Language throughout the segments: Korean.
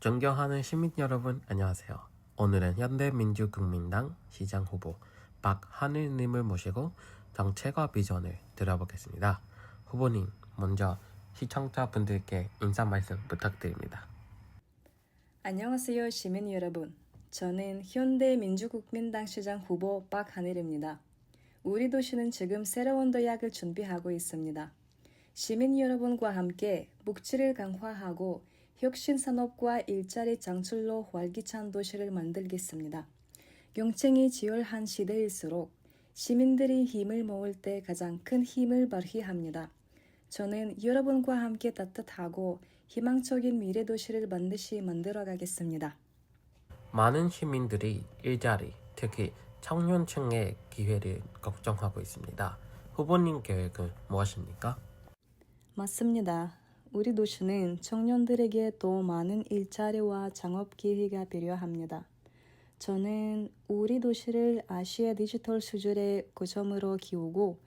존경하는 시민 여러분 안녕하세요. 오늘은 현대민주국민당 시장 후보 박하늘님을 모시고 정책과 비전을 들어보겠습니다. 후보님 먼저 시청자분들께 인사 말씀 부탁드립니다. 안녕하세요, 시민 여러분. 저는 현대민주국민당 시장 후보 박하늘입니다. 우리 도시는 지금 새로운 도약을 준비하고 있습니다. 시민 여러분과 함께 복지를 강화하고 혁신 산업과 일자리 창출로 활기찬 도시를 만들겠습니다. 경쟁이 지열한 시대일수록 시민들이 힘을 모을 때 가장 큰 힘을 발휘합니다. 저는 여러분과 함께 따뜻하고 희망적인 미래 도시를 반드시 만들어 가겠습니다. 많은 시민들이 일자리, 특히 청년층의 기회를 걱정하고 있습니다. 후보님 계획은 무엇입니까? 맞습니다. 우리 도시는 청년들에게 더 많은 일자리와 창업 기회가 필요합니다. 저는 우리 도시를 아시아 디지털 수준의 고점으로 키우고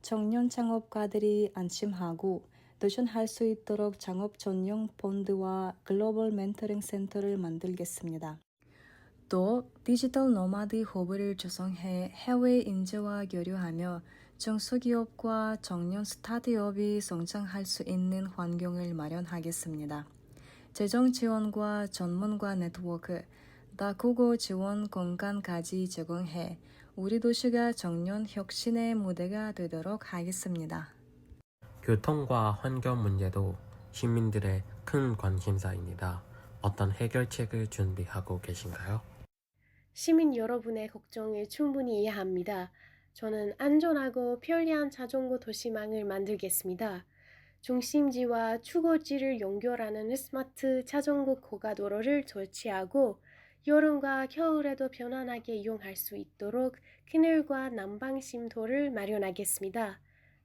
청년 창업가들이 안심하고 도전할 수 있도록 창업 전용 펀드와 글로벌 멘토링 센터를 만들겠습니다. 또 디지털 노마드 허브를 조성해 해외 인재와 교류하며 중소기업과 청년 스타트업이 성장할 수 있는 환경을 마련하겠습니다. 재정 지원과 전문가 네트워크, 다국어 지원 공간까지 제공해 우리 도시가 청년 혁신의 무대가 되도록 하겠습니다. 교통과 환경 문제도 시민들의 큰 관심사입니다. 어떤 해결책을 준비하고 계신가요? 시민 여러분의 걱정을 충분히 이해합니다. 저는 안전하고 편리한 자전거 도시망을 만들겠습니다. 중심지와 추구지를 연결하는 스마트 자전거 고가도로를 설치하고 여름과 겨울에도 편안하게 이용할 수 있도록 그늘과 난방 심도를 마련하겠습니다.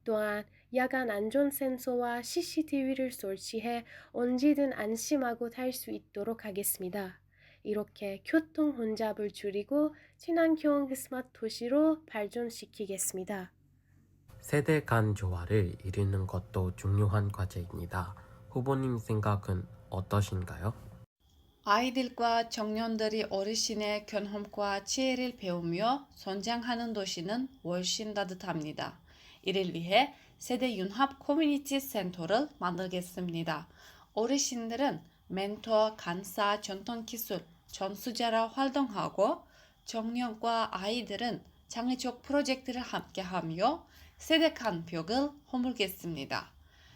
또한 야간 안전 센서와 CCTV를 설치해 언제든 안심하고 탈 수 있도록 하겠습니다. 이렇게 교통 혼잡을 줄이고 친환경 스마트 도시로 발전시키겠습니다. 세대 간 조화를 이루는 것도 중요한 과제입니다. 후보님 생각은 어떠신가요? 아이들과 청년들이 어르신의 경험과 지혜를 배우며 성장하는 도시는 훨씬 따뜻합니다. 이를 위해 세대 융합 커뮤니티 센터를 만들겠습니다. 어르신들은 멘토, 간사, 전통 기술, 전수자라 활동하고 청년과 아이들은 창의적 프로젝트를 함께하며 세대 간 벽을 허물겠습니다.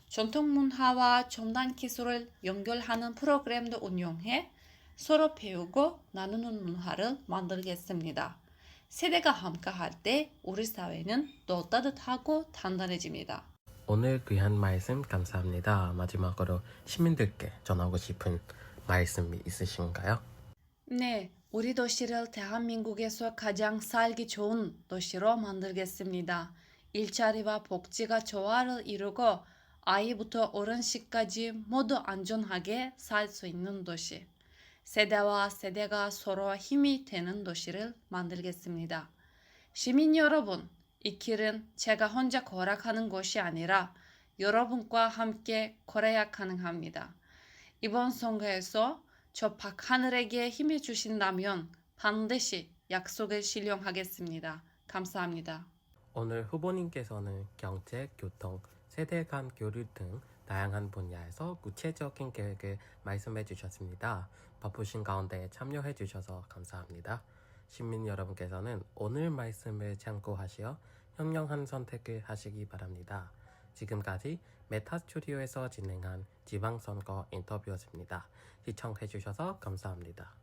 전통 문화와 첨단 기술을 연결하는 프로그램도 운영해 서로 배우고 나누는 문화를 만들겠습니다. 세대가 함께할 때 우리 사회는 더 따뜻하고 단단해집니다. 오늘 귀한 말씀 감사합니다. 마지막으로 시민들께 전하고 싶은 말씀이 있으신가요? 네, 우리 도시를 대한민국에서 가장 살기 좋은 도시로 만들겠습니다. 일자리와 복지가 조화를 이루고 아이부터 어른시까지 모두 안전하게 살 수 있는 도시. 세대와 세대가 서로 힘이 되는 도시를 만들겠습니다. 시민 여러분, 이 길은 제가 혼자 걸어가는 것이 아니라 여러분과 함께 걸어야 가능합니다. 이번 선거에서 저 박하늘에게 힘을 주신다면 반드시 약속을 실현하겠습니다. 감사합니다. 오늘 후보님께서는 경제, 교통, 세대 간 교류 등 다양한 분야에서 구체적인 계획을 말씀해 주셨습니다. 바쁘신 가운데 참여해 주셔서 감사합니다. 시민 여러분께서는 오늘 말씀을 참고하시어 현명한 선택을 하시기 바랍니다. 지금까지 메타 스튜디오에서 진행한 지방선거 인터뷰였습니다. 시청해 주셔서 감사합니다.